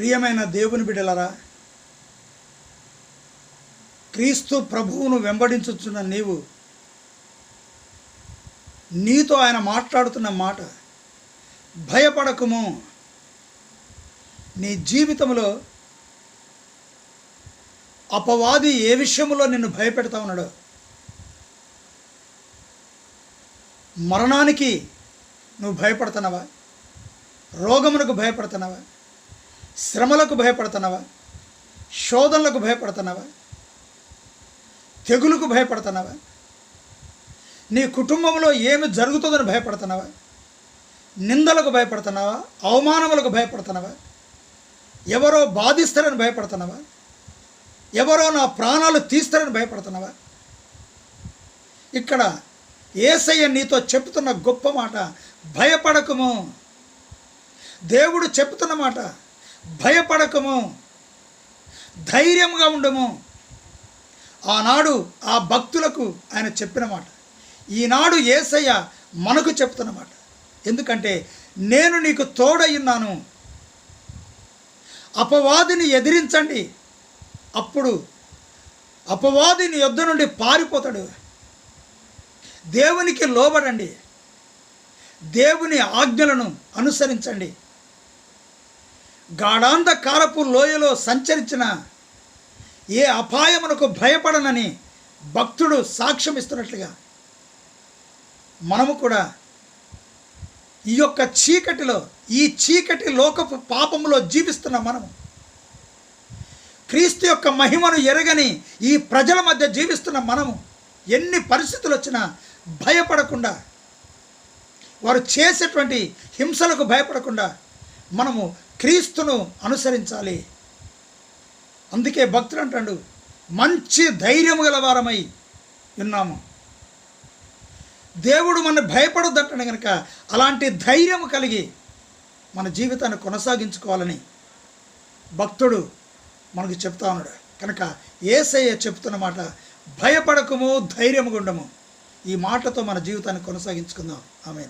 ప్రియమైన దేవుని బిడలరా క్రీస్తు ప్రభువును వెంబడించుచున్న నీవు నీతో ఆయన మాట్లాడుతున్న మాట భయపడకము. నీ జీవితంలో అపవాది ఏ విషయంలో నిన్ను భయపెడతా ఉన్నాడో మరణానికి నువ్వు భయపడుతున్నావా? రోగమునకు భయపడుతున్నావా? శ్రమలకు భయపడుతున్నావా? శోధనలకు భయపడుతున్నావా? తెగులకు భయపడుతున్నావా? నీ కుటుంబంలో ఏమి జరుగుతుందని భయపడుతున్నావా? నిందలకు భయపడుతున్నావా? అవమానములకు భయపడుతున్నావా? ఎవరో బాధిస్తారని భయపడుతున్నావా? ఎవరో నా ప్రాణాలు తీస్తారని భయపడుతున్నావా? ఇక్కడ ఏసయ్య నీతో చెప్తున్న గొప్ప మాట భయపడకము. దేవుడు చెప్తున్న మాట భయపడకము ధైర్యంగా ఉండము. ఆనాడు ఆ భక్తులకు ఆయన చెప్పిన మాట. ఈనాడు ఏసయ్య మనకు చెప్తున్న మాట. ఎందుకంటే నేను నీకు తోడయ్యున్నాను అపవాదిని ఎదిరించండి. అప్పుడు అపవాదిని యుద్ధ నుండి పారిపోతాడు. దేవునికి లోబడండి. దేవుని ఆజ్ఞలను అనుసరించండి. గాఢాంధకారపు లోయలో సంచరించిన ఏ అపాయమునకు భయపడనని భక్తుడు సాక్ష్యం ఇస్తున్నట్లుగా మనము కూడా ఈ యొక్క చీకటిలో ఈ చీకటి లోకపు పాపములో జీవిస్తున్న మనము. క్రీస్తు యొక్క మహిమను ఎరగని ఈ ప్రజల మధ్య జీవిస్తున్న మనము. ఎన్ని పరిస్థితులు వచ్చినా భయపడకుండా వారు చేసేటువంటి హింసలకు భయపడకుండా మనము క్రీస్తును అనుసరించాలి. అందుకే భక్తుడు అంటాడు మంచి ధైర్యము గల వారమై ఉన్నాము. దేవుడు మన భయపడొద్దంటాడు కనుక అలాంటి ధైర్యము కలిగి మన జీవితాన్ని కొనసాగించుకోవాలని భక్తుడు మనకు చెప్తా ఉన్నాడు. కనుక ఏసయ్య చెప్తున్న మాట భయపడకము ధైర్యముగా ఉండము ఈ మాటతో మన జీవితాన్ని కొనసాగించుకుందాం. ఆమె